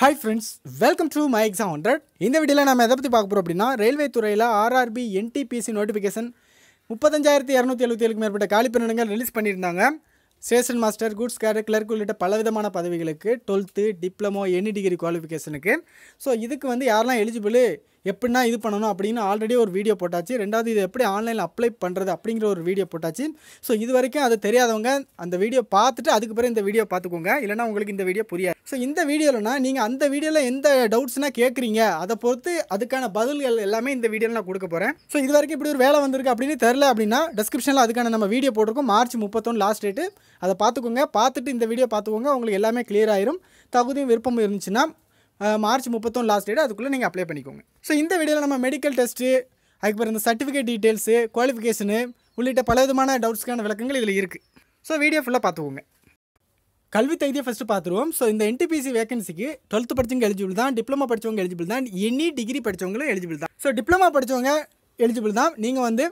Hi friends welcome to my exam hundred இந்த வீடியோவில் நம்ம எதை பற்றி பார்க்க போகிறோம் அப்படின்னா ரயில்வே துறையில் ஆர்ஆர்பி என்டிபிசி நோட்டிஃபிகேஷன் முப்பத்தஞ்சாயிரத்தி இரநூத்தி எழுபத்தி ஏழுக்கு மேற்பட்ட காலிப்பணிகள் ரிலீஸ் பண்ணியிருந்தாங்க. Station master goods guard clerk உள்ளிட்ட பலவிதமான பதவிகளுக்கு டுவெல்த்து டிப்ளமோ எனி டிகிரி குவாலிஃபிகேஷனுக்கு ஸோ இதுக்கு வந்து யாரெல்லாம் எலிஜிபிள் எப்படின்னா இது பண்ணணும் அப்படின்னு ஆல்ரெடி ஒரு வீடியோ போட்டாச்சு. ரெண்டாவது இது எப்படி ஆன்லைனில் அப்ளை பண்ணுறது அப்படிங்கிற ஒரு வீடியோ போட்டாச்சு. ஸோ இது வரைக்கும் அது தெரியாதவங்க அந்த வீடியோ பார்த்துட்டு அதுக்கு பிறகு இந்த வீடியோ பார்த்துக்கோங்க. இல்லைனா உங்களுக்கு இந்த வீடியோ புரியாது. ஸோ இந்த வீடியோவில்னா நீங்கள் அந்த வீடியோவில் எந்த டவுட்ஸ்னால் கேட்குறீங்க அதை பொறுத்து அதுக்கான பதில்கள் எல்லாமே இந்த வீடியோவில் நான் கொடுக்க போகிறேன் ஸோ இது வரைக்கும் இப்படி ஒரு வேலை வந்திருக்கு அப்படின்னு தெரில அப்படின்னா டிஸ்கிரிப்ஷனில் அதுக்கான நம்ம வீடியோ போட்டிருக்கோம். மார்ச் முப்பத்தொன்று லாஸ்ட் டேட்டு அதை பார்த்துக்கோங்க. பார்த்துட்டு இந்த வீடியோ பார்த்துக்கோங்க. உங்களுக்கு எல்லாமே கிளியர் ஆயிரும். தகுதியும் விருப்பம் இருந்துச்சுன்னா மார்ச் முப்பத்தொன்று லாஸ்ட் டேட் அதுக்குள்ளே நீங்கள் அப்ளை பண்ணிக்கோங்க. ஸோ இந்த வீடியோவில் நம்ம மெடிக்கல் டெஸ்ட்டு அதுக்கப்புறம் இந்த சர்டிஃபிகேட் டீட்டெயில்ஸு குவாலிஃபிகேஷனு உள்ளிட்ட பல விதமான டவுட்ஸ்க்கான விளக்கங்கள் இதில் இருக்குது ஸோ வீடியோ ஃபுல்லாக பார்த்துக்கோங்க. கல்வி தகுதியை ஃபஸ்ட்டு பார்த்துருவோம். ஸோ இந்த என்டிபிசி வேகன்சிக்கு டுவெல்த்து படிச்சவங்க எலிஜிபிள் தான் டிப்ளமா படிச்சவங்க எலிஜிபிள் தான் எனி டிகிரி படிச்சவங்களும் எலிஜிபிள் தான். ஸோ டிப்ளமா படிச்சவங்க எலிஜிபிள் தான். நீங்கள் வந்து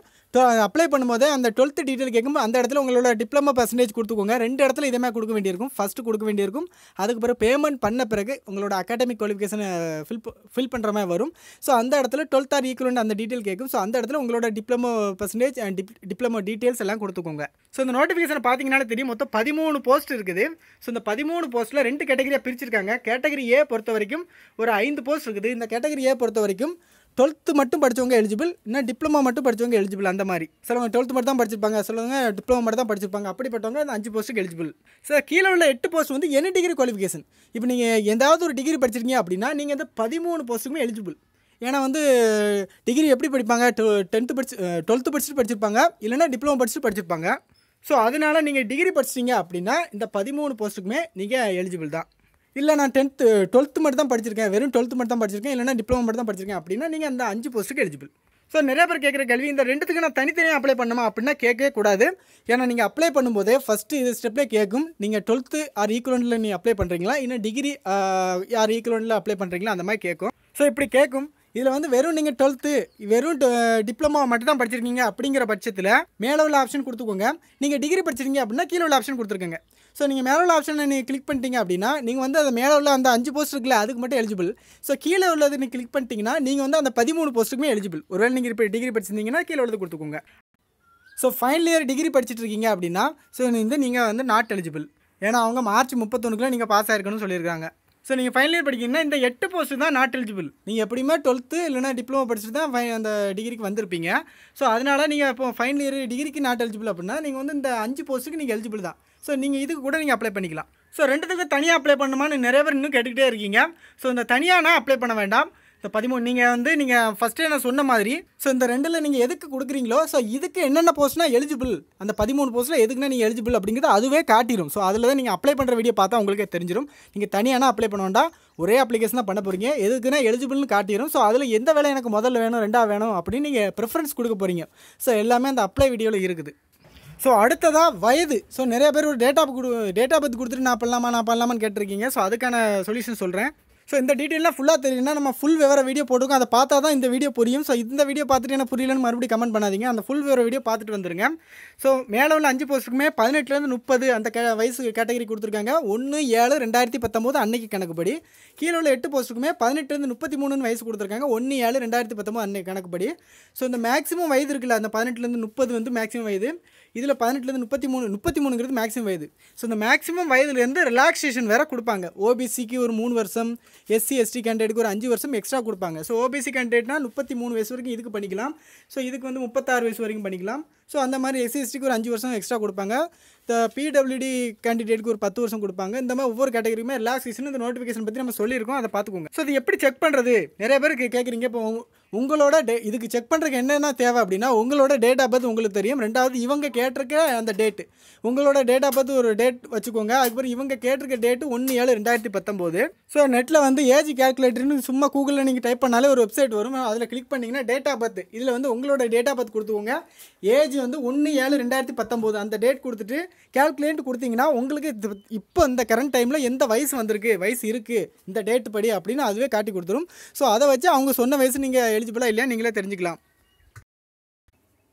அப்ளை பண்ணும்போது அந்த டுவெல்த்து டீட்டெயில் கேட்கும்போது அந்த இடத்துல உங்களோட டிப்ளமோ பர்சன்டேஜ் கொடுத்துக்கோங்க. ரெண்டு இடத்துல இதே மாதிரி கொடுக்க வேண்டியிருக்கும். ஃபஸ்ட்டு கொடுக்க வேண்டியிருக்கும். அதுக்கு பிறகு பேமெண்ட் பண்ண பிறகு உங்களோட அகாடமிக் குவாலிஃபிகேஷனை ஃபில் ஃபில் பண்ணுற மாதிரி வரும். ஸோ அந்த இடத்துல டுவெல்த் ஆர் ஈக்குவலண்ட் அந்த டீட்டெயில் கேட்கும். ஸோ அந்த இடத்துல உங்களோட diploma percentage and dip diploma details எல்லாம் கொடுத்துக்கோங்க. ஸோ இந்த நோட்டிஃபிகேஷன் பார்த்தீங்கன்னாலே தெரியும். மொத்தம் பதிமூணு போஸ்ட் இருக்குது. ஸோ இந்த பதிமூணு போஸ்ட்டில் ரெண்டு கேட்டகரியாக பிரிச்சிருக்காங்க. கேட்டகரி ஏ பொறுத்த வரைக்கும் ஒரு ஐந்து போஸ்ட் இருக்குது. இந்த கேட்டகரி ஏ பொறுத்த வரைக்கும் டுவெல்த்து மட்டும் படித்தவங்க எலிஜிபிள் இன்னும் டிப்ளமோ மட்டும் படித்தவங்க எலிஜிபிள் அந்த மாதிரி. சிலவங்க டுவெல்த்து மட்டும் தான் படிச்சிருப்பாங்க சிலவங்க டிப்ளமோ மட்டும் தான் படிச்சிருப்பாங்க. அப்படிப்பட்டவங்க அந்த அஞ்சு போஸ்ட்டுக்கு எலிஜிபிள் சார் கீழே உள்ள எட்டு போஸ்ட் வந்து என்ன டிகிரி குவாலிஃபிகேஷன் இப்போ நீங்கள் ஏதாவது ஒரு டிகிரி படிச்சிருக்கீங்க அப்படின்னா நீங்கள் இந்த பதிமூணு போஸ்ட்டுக்குமே எலிஜிபிள் ஏன்னா வந்து டிகிரி எப்படி படிப்பாங்க? டென்த்து படிச்சு டுவெல்த்து படிச்சுட்டு படிச்சிருப்பாங்க இல்லைன்னா டிப்ளமோ படிச்சுட்டு படிச்சிருப்பாங்க. ஸோ அதனால் நீங்கள் டிகிரி படிச்சிட்டிங்க அப்படின்னா இந்த பதிமூணு போஸ்ட்டுக்குமே நீங்கள் எலிஜிபிள் தான். இல்லை நான் டென்த்து டுவெல்த்து மட்டும் தான் படிச்சிருக்கேன். வெறும் டுவெல்த்து மட்டும் தான் படிச்சிருக்கேன். இல்லைனா டிப்ளமோ மட்டும் தான் படிச்சிருக்கேன். அப்படின்னா நீங்கள் அந்த அஞ்சு போஸ்ட்டுக்கு எலிஜிபிள் ஸோ நிறைய பேர் கேட்குற கேள்வி இந்த ரெண்டுத்துக்கு நான் தனித்தனியாக அப்ளை பண்ணுமா அப்படின்னா கேட்கவே கூடாது. ஏன்னா நீங்கள் அப்ளை பண்ணும்போதே ஃபஸ்ட்டு இது ஸ்டெப்லேயே கேட்கும். நீங்கள் டுவெல்த்து ஆர் ஈக்குவலண்டில் நீ அப்ளை பண்ணுறீங்களா இன்னும் டிகிரி யார் ஈக்குவலண்டில் அப்ளை பண்ணுறீங்களா அந்த மாதிரி கேட்கும். ஸோ இப்படி கேட்கும். இதில் வந்து வெறும் நீங்கள் டுவெல்த்து வெறும் டிப்ளமோ மட்டும் தான் படிச்சிருக்கீங்க அப்படிங்கிற பட்சத்தில் மேலே உள்ள ஆப்ஷன் கொடுத்துக்கோங்க. நீங்கள் டிகிரி படிச்சிருக்கீங்க அப்படின்னா கீழே உள்ள ஆப்ஷன் கொடுத்துருக்கங்க. ஸோ நீங்கள் மேலே உள்ள ஆப்ஷனை நீங்கள் கிளிக் பண்ணிட்டீங்க அப்படின்னா நீங்கள் வந்து அந்த மேலே உள்ள அந்த அஞ்சு போஸ்ட் இருக்குல்ல அதுக்கு மட்டும் எலிஜிபிள் ஸோ கீழே உள்ளது நீங்கள் கிளிக் பண்ணிட்டீங்கன்னா நீங்கள் வந்து அந்த பதிமூணு போஸ்ட்டுக்குமே எலிஜிபிள் ஒருவேளை நீங்கள் இப்போ டிகிரி படிச்சிருந்தீங்கன்னா கீழே உள்ளது கொடுத்துக்கோங்க. ஸோ ஃபைனல் இயர் டிகிரி படிச்சுட்டு இருக்கீங்க அப்படின்னா ஸோ வந்து நீங்கள் வந்து நாட் எலிஜிபிள் ஏன்னா அவங்க மார்ச் முப்பத்தொன்றுக்குள்ளே நீங்கள் பாஸ் ஆயிருக்கணும்னு சொல்லியிருக்காங்க. ஸோ நீங்கள் ஃபைனல் இயர் படிக்கிறீங்கன்னா இந்த எட்டு போஸ்ட் தான் நாட் எலிஜிபிள் நீங்கள் எப்படியுமே டுவெல்த்து இல்லைனா டிப்ளமோ படிச்சுட்டு தான் ஃபை அந்த டிகிரிக்கு வந்திருப்பீங்க. ஸோ அதனால் நீங்கள் இப்போ ஃபைனல் இயர் டிகிரிக்கு நாட் எலிஜிபிள் அப்படின்னா நீங்கள் வந்து இந்த அஞ்சு போஸ்ட்டுக்கு நீங்கள் எலிஜிபிள் தான். ஸோ நீங்கள் இதுக்கு கூட நீங்கள் அப்ளை பண்ணிக்கலாம். ஸோ ரெண்டுத்துக்கு தனியாக அப்ளை பண்ணுமான்னு நிறைய பேர் இன்னும் கேட்டுக்கிட்டே இருக்கீங்க. ஸோ இந்த தனியானா அப்ளை பண்ண வேண்டாம். இந்த பதிமூணு நீங்கள் வந்து நீங்கள் ஃபஸ்ட்டே நான் சொன்ன மாதிரி ஸோ இந்த ரெண்டில் நீங்கள் எதுக்கு கொடுக்குறீங்களோ ஸோ இதுக்கு என்னென்ன போஸ்ட்னா எலிஜிபிள் அந்த பதிமூணு போஸ்ட்டில் எதுக்குன்னா நீங்கள் எலிஜிபிள் அப்படிங்கிறது அதுவே காட்டிடும் ஸோ அதில் தான் நீங்கள் அப்ளை பண்ணுற வீடியோ பார்த்தா உங்களுக்கே தெரிஞ்சிடும் நீங்கள் தனியானா அப்ளை பண்ண வேண்டாம். ஒரே அப்ளிகேஷனாக பண்ண போகிறீங்க எதுக்குன்னா எலிஜிபிள்னு காட்டிடும் ஸோ அதில் எந்த வேலை எனக்கு முதல்ல வேணும் ரெண்டாவது வேணும் அப்படின்னு நீங்கள் ப்ரிஃபரன்ஸ் கொடுக்க போகிறீங்க ஸோ எல்லாமே அந்த அப்ளை வீடியோவில் இருக்குது. ஸோ அடுத்ததாக வயது. ஸோ நிறைய பேர் ஒரு டேட்டா கொடு டேட்டா பற்றி கொடுத்துட்டு நான் பண்ணலாமா நான் பண்ணலாமான்னு கேட்டிருக்கீங்க. ஸோ அதுக்கான சொல்யூஷன் சொல்கிறேன் ஸோ இந்த டீட்டெயிலாம் ஃபுல்லாக தெரியும்னா நம்ம ஃபுல் விவர வீடியோ போட்டுக்கோம் அதை பார்த்தா தான் இந்த வீடியோ புரியும். ஸோ இந்த வீடியோ பார்த்துட்டு எனக்கு புரியலன்னு மறுபடியும் கமெண்ட் பண்ணாதீங்க. அந்த ஃபுல் விவர வீடியோ பார்த்துட்டு வந்துருங்க. ஸோ மேலே உள்ள அஞ்சு போஸ்ட்டுக்குமே பதினெட்டுலேருந்து முப்பது அந்த கே வயசு கேட்டகரி கொடுத்துருக்காங்க. ஒன்று ஏழு ரெண்டாயிரத்தி பத்தொம்போது அன்னைக்கு கணக்குப்படி. கீழே உள்ள எட்டு போஸ்ட்டுக்குமே பதினெட்டுலேருந்து முப்பத்தி மூணுன்னு வயசு கொடுத்துருக்காங்க. ஒன்று ஏழு ரெண்டாயிரத்தி பத்தொம்போது அன்னைக்கு கணக்குப்படி. ஸோ இந்த மேக்ஸிமம் வயது இருக்குல்ல அந்த பதினெட்டுலேருந்து முப்பது வந்து மேக்ஸிமம் வயது. இதில் பதினெட்டுலேருந்து முப்பத்தி மூணு முப்பத்தி மூணுங்கிறது மேக்ஸிமம் வயது. ஸோ இந்த மேக்ஸிமம் வயதுலேருந்து ரிலாக்ஸேஷன் வேறு கொடுப்பாங்க. ஓபிசிக்கு ஒரு மூணு வருஷம் எஸ்சி எஸ்டி கேண்டிடேட்டுக்கு ஒரு அஞ்சு வருஷம் எக்ஸ்ட்ரா கொடுப்பாங்க. ஸோ ஓபிசி கேண்டிடேட்னா முப்பத்தி மூணு வயசு வரைக்கும் இதுக்கு பண்ணிக்கலாம். ஸோ இதுக்கு வந்து முப்பத்தாறு வயசு வரைக்கும் பண்ணிக்கலாம். ஸோ அந்த மாதிரி எஸ்சி எஸ்டிக்கு ஒரு அஞ்சு வருஷம் எக்ஸ்ட்ரா கொடுப்பாங்க. இந்த பிடபிள்யூடி கேண்டிடேட்டுக்கு ஒரு பத்து வருஷம் கொடுப்பாங்க. இந்த மாதிரி ஒவ்வொரு கேட்டகரியுமே ரிலாக்ஸேஷன் இந்த நோட்டிஃபிகேஷன் பற்றி நம்ம சொல்லியிருக்கோம். அதை பார்த்துக்கோங்க. ஸோ இது எப்படி செக் பண்ணுறது நிறைய பேருக்கு கேட்குறீங்க இப்போ உங்களோட டே இதுக்கு செக் பண்ணுறதுக்கு என்னென்ன தேவை அப்படின்னா உங்களோட டேட் ஆஃப் பர்த் உங்களுக்கு தெரியும். ரெண்டாவது இவங்க கேட்டிருக்க அந்த டேட்டு உங்களோட டேட் ஆஃப் பர்த் ஒரு டேட் வச்சுக்கோங்க. அதுக்கப்புறம் இவங்க கேட்டிருக்க டேட்டு ஒன்று ஏழு ரெண்டாயிரத்தி பத்தொம்போது. ஸோ நெட்டில் வந்து ஏஜ் கேல்குலேட்டர்னு சும்மா கூகுளில் நீங்கள் டைப் பண்ணாலே ஒரு வெப்சைட் வரும். அதில் கிளிக் பண்ணிங்கன்னா டேட் ஆஃப் பர்த் இதில் வந்து உங்களோட டேட் ஆஃப் பர்த் கொடுத்துக்கோங்க. ஏஜ் வந்து ஒன்று ஏழு ரெண்டாயிரத்தி பத்தொம்போது. அந்த டேட் கொடுத்துட்டு கேல்குலேட் கொடுத்தீங்கன்னா உங்களுக்கு இது- இப்போ இந்த கரண்ட் டைமில் எந்த வயசு வந்திருக்கு வயசு இருக்குது இந்த டேட் படி அப்படின்னு அதுவே காட்டி கொடுத்துரும். ஸோ அதை வச்சு அவங்க சொன்ன வயசு நீங்கள் எலிஜிபிளாக இல்லையா நீங்களே தெரிஞ்சுக்கலாம்.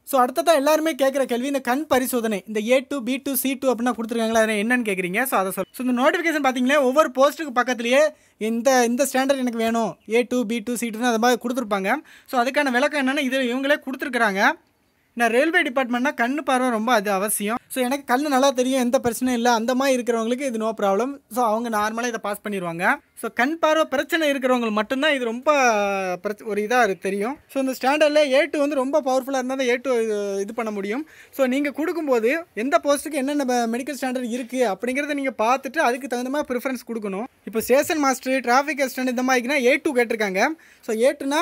ஸோ அடுத்ததான் எல்லாருமே கேட்குற கேள்வி இந்த கண் பரிசோதனை இந்த A two B two C two அப்படின்னா கொடுத்துருக்காங்களா அதை என்னன்னு கேட்குறீங்க ஸோ அதை சொல் ஸோ இந்த நோட்டிஃபிகேஷன் பார்த்தீங்களே ஒவ்வொரு போஸ்ட்டுக்கு பக்கத்துலேயே இந்த இந்த ஸ்டாண்டர்ட் எனக்கு வேணும். A two B two C டூன்னு அது மாதிரி கொடுத்துருப்பாங்க. ஸோ அதுக்கான விளக்கம் என்னென்னா இது இவங்களே கொடுத்துருக்குறாங்க. நான் ரயில்வே டிபார்ட்மெண்ட்னா கண்ணு பார்வை ரொம்ப அது அவசியம். ஸோ எனக்கு கண்ணு நல்லா தெரியும் எந்த பிரச்சனையும் இல்லை அந்த மாதிரி இருக்கிறவங்களுக்கு இது நோ ப்ராப்ளம் ஸோ அவங்க நார்மலாக இதை பாஸ் பண்ணிடுவாங்க. ஸோ கண் பார்வை பிரச்சனை இருக்கிறவங்களுக்கு மட்டும்தான் இது ரொம்ப பிரச்ச ஒரு இதாக தெரியும். ஸோ இந்த ஸ்டாண்டர்டில் ஏ டூ வந்து ரொம்ப பவர்ஃபுல்லாக இருந்தால் தான் ஏ டூ இது பண்ண முடியும். ஸோ நீங்கள் கொடுக்கும்போது எந்த போஸ்ட்டுக்கு என்னென்ன மெடிக்கல் ஸ்டாண்டர்ட் இருக்குது அப்படிங்கிறத நீங்கள் பார்த்துட்டு அதுக்கு தகுந்த மாதிரி ப்ரிஃபரன்ஸ் கொடுக்கணும். இப்போ ஸ்டேஷன் மாஸ்டர் டிராஃபிக் அசிஸ்டன்ட் இந்த மாதிரினா ஏ டூ கேட்டிருக்காங்க. ஸோ ஏ டூனா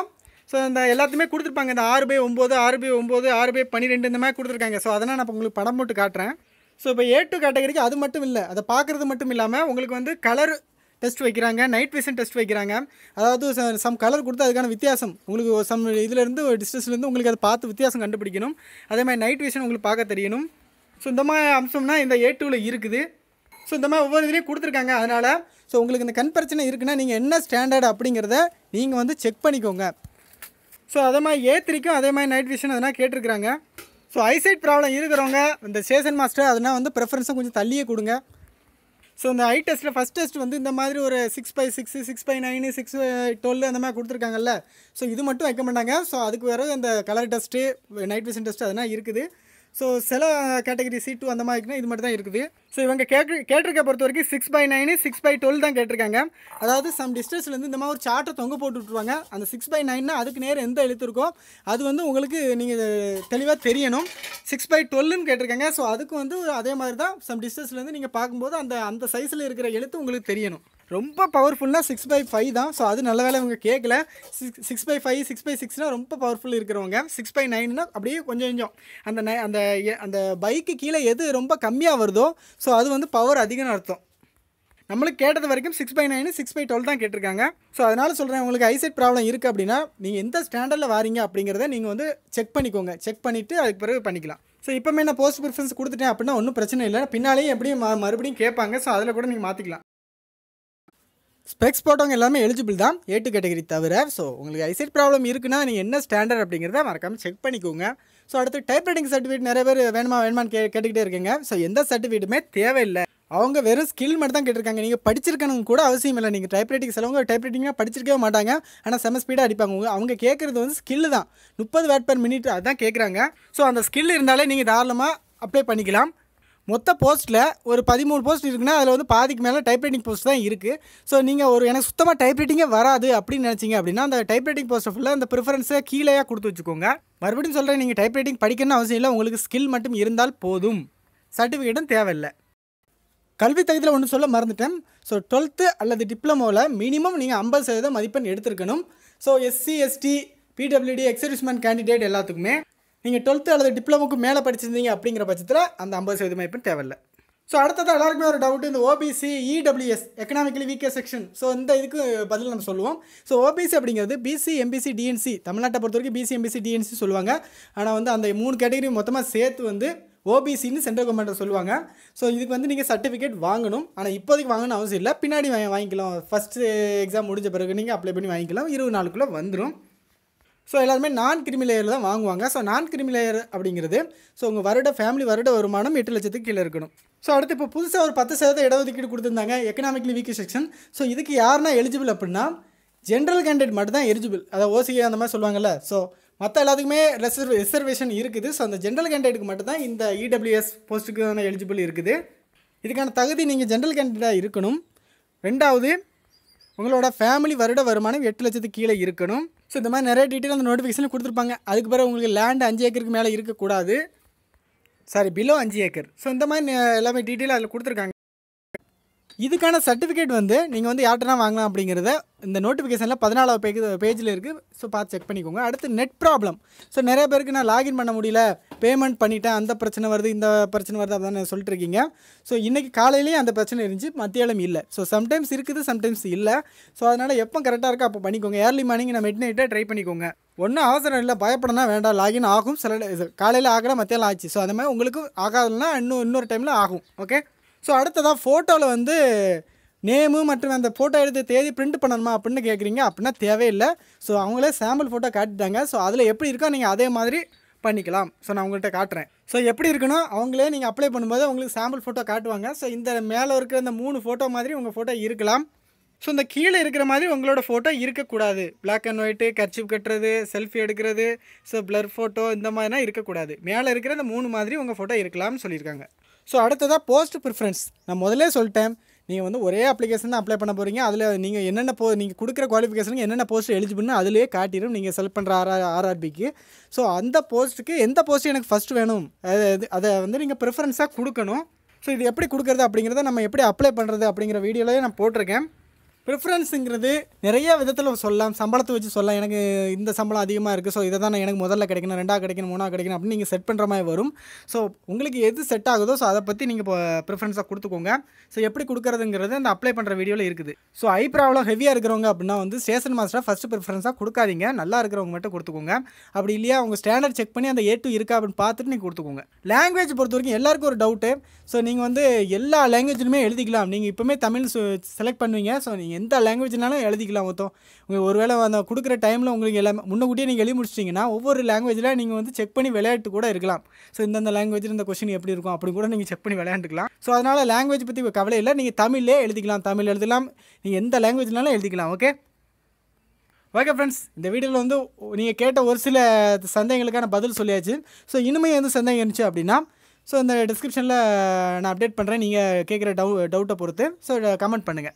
ஸோ இந்த எல்லாத்தையுமே கொடுத்துருப்பாங்க. இந்த ஆறு பை ஒம்பது ஆறு பை ஒம்பது ஆறு பை பன்னிரெண்டு இந்த மாதிரி கொடுத்துருக்காங்க. ஸோ அதனால் நான் இப்போ உங்களுக்கு படம் போட்டு காட்டுறேன். ஸோ இப்போ ஏ டூ கேட்டகரிக்கு அது மட்டும் இல்லை. அதை பார்க்குறது மட்டும் இல்லாமல் உங்களுக்கு வந்து கலர் டெஸ்ட் வைக்கிறாங்க நைட் விஷன் டெஸ்ட் வைக்கிறாங்க. அதாவது சம் கலர் கொடுத்து அதுக்கான வித்தியாசம். உங்களுக்கு சம் இதுலேருந்து ஒரு டிஸ்டன்ஸ்லேருந்து உங்களுக்கு அதை பார்த்து வித்தியாசம் கண்டுபிடிக்கணும். அதே மாதிரி நைட் விஷன் உங்களுக்கு பார்க்க தெரியணும். ஸோ இந்த மாதிரி அம்சம்னா இந்த ஏ டூவில் இருக்குது. ஸோ இந்த மாதிரி ஒவ்வொரு இதுலேயும் கொடுத்துருக்காங்க. அதனால் ஸோ உங்களுக்கு இந்த கண் பிரச்சனை இருக்குன்னா நீங்கள் என்ன ஸ்டாண்டர்ட் அப்படிங்கிறத நீங்கள் வந்து செக் பண்ணிக்கோங்க. ஸோ அதே மாதிரி ஏ த்ரீக்கும் அதே மாதிரி நைட் விஷன் அதெல்லாம் கேட்டிருக்கிறாங்க. ஸோ ஐசைட் ப்ராப்ளம் இருக்கிறவங்க இந்த ஸ்டேஷன் மாஸ்டர் அதனால் வந்து ப்ரெஃபரன்ஸும் கொஞ்சம் தள்ளியே கொடுங்க. ஸோ இந்த ஐ டெஸ்ட்டில் ஃபஸ்ட் டெஸ்ட் வந்து இந்த மாதிரி ஒரு six by six six by nine six twelve அந்த மாதிரி கொடுத்துருக்காங்கல்ல. ஸோ இது மட்டும் வைக்க மாட்டாங்க. ஸோ அதுக்கு வேறு இந்த colour test night vision test அதெல்லாம் இருக்குது. ஸோ சில கேட்டகரி சி டூ அந்த மாதிரினா இது மட்டும் தான் இருக்குது. ஸோ இவங்க கேட்டு கேட்டிருக்க பொறுத்த வரைக்கும் six by nine six by twelve தான் கேட்டிருக்காங்க. அதாவது சம் டிஸ்டன்ஸ்லேருந்து இந்த மாதிரி ஒரு சார்ட்டை தொங்க போட்டு விட்ருவாங்க அந்த சிக்ஸ் பை நைன்னா அதுக்கு நேரம் எந்த எழுத்து இருக்கோ அது வந்து உங்களுக்கு நீங்கள் தெளிவாக தெரியணும். சிக்ஸ் பை டுவெல்னு கேட்டிருக்காங்க. ஸோ அதுக்கு வந்து அதே மாதிரி தான் சம் டிஸ்டன்ஸ்லேருந்து நீங்கள் பார்க்கும்போது அந்த அந்த சைஸில் இருக்கிற எழுத்து உங்களுக்கு தெரியணும். ரொம்ப பவர்ஃபுல்னால் சிக்ஸ் பை ஃபைவ் தான். ஸோ அது நல்ல வேலை இவங்க கேட்கல six six by five six by சிக்ஸ்னால் ரொம்ப பவர்ஃபுல் இருக்கிறவங்க. சிக்ஸ் பை நைன்னா அப்படியே கொஞ்சம் கொஞ்சம். அந்த நை அந்த அந்த பைக்கு கீழே எது ரொம்ப கம்மியாக வருதோ ஸோ அது வந்து பவர் அதிகம்னு அர்த்தம். நம்மளுக்கு கேட்டது வரைக்கும் six by nine six by twelve தான் கேட்டிருக்காங்க. ஸோ அதனால் சொல்கிறேன் உங்களுக்கு ஐசைட் ப்ராப்ளம் இருக்குது அப்படின்னா நீங்கள் எந்த ஸ்டாண்டர்டில் வாரீங்க அப்படிங்கிறத நீங்கள் வந்து செக் பண்ணிக்கோங்க. செக் பண்ணிவிட்டு அதுக்கு பிறகு பண்ணிக்கலாம். ஸோ இப்போமே நான் போஸ்ட் ப்ரிஃபரன்ஸ் கொடுத்துட்டேன் அப்படின்னா ஒன்றும் பிரச்சனை இல்லை. பின்னாலேயும் எப்படியும் மறுபடியும் கேட்பாங்க. ஸோ அதில் கூட நீங்கள் மாற்றிக்கலாம் ஸ்பெக்ஸ் போட்டவங்க எல்லாமே எலிஜிபிள் தான் ஏட்டு கேட்டகரி தவிர ஸோ உங்களுக்கு ஐசைட் ப்ராப்ளம் இருக்குன்னா நீங்கள் என்ன ஸ்டாண்டர்ட் அப்படிங்கிறத மறக்காமல் செக் பண்ணிக்கோங்க. ஸோ அடுத்து டைப் ரைட்டிங் சர்டிஃபிகேட் நிறைய பேர் வேணுமா வேணுமான்னு கே கேட்டுக்கிட்டே இருக்கீங்க. ஸோ எந்த சர்டிஃபிகேட்டுமே தேவையில்லை. அவங்க வெறும் ஸ்கில் மட்டும் தான் கேட்டிருக்காங்க. நீங்கள் படிச்சிருக்கணும் கூட அவசியம் இல்லை. நீங்கள் டைப் ரைட்டிங் சிலவங்க டைப் ரைட்டிங்காக படிச்சிருக்கவே மாட்டாங்க. ஆனால் செம ஸ்பீடாக அடிப்பாங்க. அவங்க கேட்குறது வந்து ஸ்கில் தான். முப்பது வேட் பர் மினிட் அதுதான் கேட்குறாங்க. ஸோ அந்த ஸ்கில் இருந்தாலே நீங்கள் தாராளமாக அப்ளை பண்ணிக்கலாம். மொத்த போஸ்ட்டில் ஒரு பதிமூணு போஸ்ட் இருக்குன்னா அதில் வந்து பாதிக்கு மேலே டைப்ரைட்டிங் போஸ்ட் தான் இருக்குது ஸோ நீங்கள் ஒரு எனக்கு சுத்தமாக டைப்ரைட்டிங்கே வராது அப்படின்னு நினச்சிங்க அப்படின்னா அந்த டைப்ரைட்டிங் போஸ்ட்டை ஃபுல்லாக அந்த ப்ரிஃபரன்ஸை கீழேயாக கொடுத்து வச்சுக்கோங்க. மறுபடியும் சொல்கிறேன் நீங்கள் டைப்ரைட்டிங் படிக்கணும்னு அவசியம் இல்லை உங்களுக்கு ஸ்கில் மட்டும் இருந்தால் போதும். சர்டிஃபிகேட்டும் தேவையில்லை. கல்வி தகுதியில் ஒன்று சொல்ல மறந்துட்டேன். ஸோ டுவெல்த்து அல்லது டிப்ளமோவில் மினிமம் நீங்கள் ஐம்பது சதவீதம் மதிப்பெண் எடுத்திருக்கணும். So SC ST PWD ex serviceman candidate எல்லாத்துக்குமே. நீங்கள் டுவெல்த்து அல்லது டிப்ளமோக்கு மேலே படிச்சிருந்தீங்க அப்படிங்கிற பட்சத்தில் அந்த ஐம்பது சதவீத மதிப்பெண் தேவையில்லை. ஸோ அடுத்தது எல்லாருக்குமே ஒரு டவுட் இந்த OBC EWS economically weaker section so இந்த இதுக்கு பதில் நம்ம சொல்லுவோம். ஸோ ஓபிசி அப்படிங்கிறது பிசி எம்பிசி டிஎன்சி தமிழ்நாட்டை பொறுத்த வரைக்கும் பிசி எம்பிசி டிஎன்சி சொல்லுவாங்க. ஆனால் வந்து அந்த மூணு கேட்டகரி மொத்தமாக சேர்த்து வந்து ஓபிசின்னு சென்ட்ரல் கவர்மெண்ட்டை சொல்லுவாங்க. ஸோ இதுக்கு வந்து நீங்கள் சர்டிஃபிகேட் வாங்கணும். ஆனால் இப்போதைக்கு வாங்கணும்னு அவசியம் இல்லை. பின்னாடி வாங்கிக்கலாம். ஃபஸ்ட்டு எக்ஸாம் முடிஞ்ச பிறகு நீங்கள் அப்ளை பண்ணி வாங்கிக்கலாம். இருபது நாளுக்குள்ளே வந்துடும் ஸோ எல்லாருமே நான் கிரிமி லேயர் தான் வாங்குவாங்க. ஸோ நான் கிரிமி லேயர் அப்படிங்கிறது ஸோ உங்கள் வருட ஃபேமிலி வருட வருமானம் எட்டு லட்சத்துக்கு கீழே இருக்கணும். ஸோ அடுத்து இப்போ புதுசாக ஒரு பத்து சதவீத இடஒதுக்கீடு கொடுத்துருந்தாங்க எக்கனாமிக்லி வீக் செக்ஷன் ஸோ இதுக்கு யாருன்னா எலிஜிபிள் அப்படின்னா ஜென்ரல் கேண்டிடேட் மட்டும் தான் எலிஜிபிள் அதாவது ஓசிஏ அந்த மாதிரி சொல்லுவாங்கல்ல. ஸோ மற்ற எல்லாத்துக்குமே ரெசர்வ் ரிசர்வேஷன் இருக்குது. ஸோ அந்த ஜென்ரல் கேண்டிடேட்டுக்கு மட்டும் தான் இந்த இடபிள்யூஎஸ் போஸ்ட்டுக்கான எலிஜிபிள் இருக்குது. இதுக்கான தகுதி நீங்கள் ஜென்ரல் கேண்டிடேட்டாக இருக்கணும். ரெண்டாவது உங்களோட ஃபேமிலி வருட வருமானம் எட்டு லட்சத்துக்கு கீழே இருக்கணும். ஸோ இந்த மாதிரி நிறைய டீட்டெயில் அந்த நோட்டிஃபிகேஷனில் கொடுத்துருப்பாங்க. அதுக்கு பிறகு உங்களுக்கு லேண்ட் அஞ்சு ஏக்கருக்கு மேலே இருக்கக்கூடாது. சாரி பிலோ அஞ்சு ஏக்கர் ஸோ இந்த மாதிரி எல்லாமே டீட்டெயில் அதில் கொடுத்துருக்காங்க. இதுக்கான சர்டிஃபிகேட் வந்து நீங்கள் வந்து யார்கிட்டனா வாங்கலாம் அப்படிங்கிறத இந்த நோட்டிஃபிகேஷனில் பதினாலாவது பேஜ் பேஜில் இருக்குது ஸோ பார்த்து செக் பண்ணிக்கோங்க. அடுத்து நெட் ப்ராப்ளம் ஸோ நிறைய பேருக்கு நான் லாகின் பண்ண முடியல. பேமெண்ட் பண்ணிட்டேன். அந்த பிரச்சனை வருது இந்த பிரச்சனை வருது அப்படின்னு சொல்லிட்டு இருக்கீங்க ஸோ இன்றைக்கி காலையிலேயே அந்த பிரச்சனை இருந்துச்சு. மத்தியாலம் இல்லை. ஸோ சம்டைம்ஸ் இருக்குது சம்டைம்ஸ் இல்லை. ஸோ அதனால் எப்போ கரெக்டாக இருக்கோ அப்போ பண்ணிக்கோங்க. ஏர்லி மார்னிங் நான் மிட் நைட்டாக ட்ரை பண்ணிக்கோங்க. ஒன்றும் அவசரம் இல்லை. பயப்படனா வேண்டாம். லாகின் ஆகும். சில காலையில் ஆகலாம் மத்தியாலம் ஆச்சு. ஸோ அந்த மாதிரி உங்களுக்கு ஆகாதுன்னா இன்னும் இன்னொரு டைமில் ஆகும். ஓகே ஸோ அடுத்ததாக ஃபோட்டோவில் வந்து நேமு மற்றும் அந்த ஃபோட்டோ எடுத்த தேதி பிரிண்ட் பண்ணணுமா அப்படின்னு கேட்குறீங்க அப்படின்னா தேவையில்லை. ஸோ அவங்களே சாம்பிள் ஃபோட்டோ காட்டிட்டாங்க. ஸோ அதில் எப்படி இருக்கோ நீங்கள் அதே மாதிரி பண்ணிக்கலாம். ஸோ நான் உங்கள்கிட்ட காட்டுறேன். ஸோ எப்படி இருக்குன்னா அவங்களே நீங்கள் அப்ளை பண்ணும்போது உங்களுக்கு சாம்பிள் ஃபோட்டோ காட்டுவாங்க. ஸோ இந்த மேலே இருக்கிற இந்த மூணு ஃபோட்டோ மாதிரி உங்கள் ஃபோட்டோ இருக்கலாம். ஸோ இந்த கீழே இருக்கிற மாதிரி உங்களோட ஃபோட்டோ இருக்கக்கூடாது. பிளாக் அண்ட் ஒயிட்டு கர்ச்சிப் கட்டுறது செல்ஃபி எடுக்கிறது ஸோ ப்ளர் ஃபோட்டோ இந்த மாதிரிலாம் இருக்கக்கூடாது. மேலே இருக்கிற இந்த மூணு மாதிரி உங்கள் ஃபோட்டோ இருக்கலாம்னு சொல்லியிருக்காங்க. ஸோ அடுத்ததாக போஸ்ட் ப்ரிஃபரன்ஸ் நான் முதல்லே சொல்லிட்டேன் நீங்கள் வந்து ஒரே அப்ளிகேஷன் தான் அப்ளை பண்ண போகிறீங்க அதில் நீங்கள் என்னென்ன போ நீங்கள் கொடுக்குற குவாலிஃபிகேஷனுக்கு என்னென்ன போஸ்ட் எலிஜிபிள்னு அதிலே காட்டிடும் நீங்கள் செலக்ட் பண்ணுற ஆர் ஆர்ஆர்பிக்கு ஸோ அந்த போஸ்ட்டுக்கு எந்த போஸ்ட் எனக்கு ஃபஸ்ட் வேணும்? அது- அதை வந்து நீங்கள் ப்ரிஃபரன்ஸாக கொடுக்கணும். ஸோ இது எப்படி கொடுக்குறது அப்படிங்கிறத நம்ம எப்படி அப்ளை பண்ணுறது அப்படிங்கிற வீடியோலேயே நான் போட்டிருக்கேன். ப்ரிஃபரன்ஸுங்கிறது நிறைய விதத்தில் சொல்லலாம். சம்பளத்தை வச்சு சொல்லலாம். எனக்கு இந்த சம்பளம் அதிகமாக இருக்குது ஸோ இதை தான் எனக்கு முதல்ல கிடைக்கணும் ரெண்டாவது கிடைக்கணும் மூணாவது கிடைக்கணும் அப்படின்னு நீங்கள் செட் பண்ணுற மாதிரி வரும். ஸோ உங்களுக்கு எது செட் ஆகுதோ ஸோ அதை பற்றி நீங்கள் இப்போ ப்ரிஃபரன்ஸாக கொடுத்துக்கோங்க. ஸோ எப்படி கொடுக்குறதுங்கிறது அந்த அப்ளை பண்ணுற வீடியோவில் இருக்குது. ஸோ ஐ ப்ராப்ளம் ஹெவியாக இருக்கிறவங்க அப்படின்னா வந்து ஸ்டேஷன் மாஸ்டராக ஃபஸ்ட்டு ப்ரிஃபரன்ஸாக கொடுக்காதீங்க. நல்லா இருக்கிறவங்க மட்டும் கொடுத்துக்கோங்க. அப்படி இல்லையா அவங்க ஸ்டாண்டர்ட் செக் பண்ணி அந்த ஏ டூ இருக்கா அப்படின்னு பார்த்துட்டு நீங்கள் கொடுத்துக்கோங்க. லாங்குவேஜ் பொறுத்த வரைக்கும் எல்லாருக்கும் ஒரு டவுட்டு ஸோ நீங்கள் வந்து எல்லா லாங்குவேஜ்லையுமே எழுதிக்கலாம். நீங்கள் இப்போவுமே தமிழ் செலக்ட் பண்ணுவீங்க. ஸோ நீங்கள் எந்த லாங்குவேஜ்னாலும் எழுதிக்கலாம் மொத்தம். உங்களுக்கு ஒருவேளை அந்த கொடுக்குற டைமில் உங்களுக்கு எல்லாமே முன்னக்கூட்டியே நீங்கள் எழுதி முடிச்சிட்டிங்கன்னா ஒவ்வொரு லாங்குவேஜில் நீங்கள் வந்து செக் பண்ணி விளையாட்டு கூட இருக்கலாம். ஸோ இந்தந்த லாங்குவேஜில் இந்த கொஷின் எப்படி இருக்கும் அப்படி கூட நீங்கள் செக் பண்ணி விளையாண்டுக்கலாம். ஸோ அதனால் லாங்குவேஜ் பற்றி கவலை இல்லை. நீங்கள் தமிழ்லே எழுதிக்கலாம். தமிழ் எழுதலாம். நீங்கள் எந்த லாங்குவேஜ்னாலும் எழுதிக்கலாம் ஓகே ஓகே ஃப்ரெண்ட்ஸ் இந்த வீடியோவில் வந்து நீங்கள் கேட்ட ஒரு சில சந்தேகங்களுக்கான பதில் சொல்லியாச்சு. ஸோ இனிமே எந்த சந்தேகம் இருந்துச்சு அப்படின்னா ஸோ இந்த டிஸ்கிரிப்ஷனில் நான் அப்டேட் பண்ணுறேன் நீங்கள் கேட்குற டவு டவுட்டை பொறுத்து. ஸோ கமெண்ட் பண்ணுங்கள்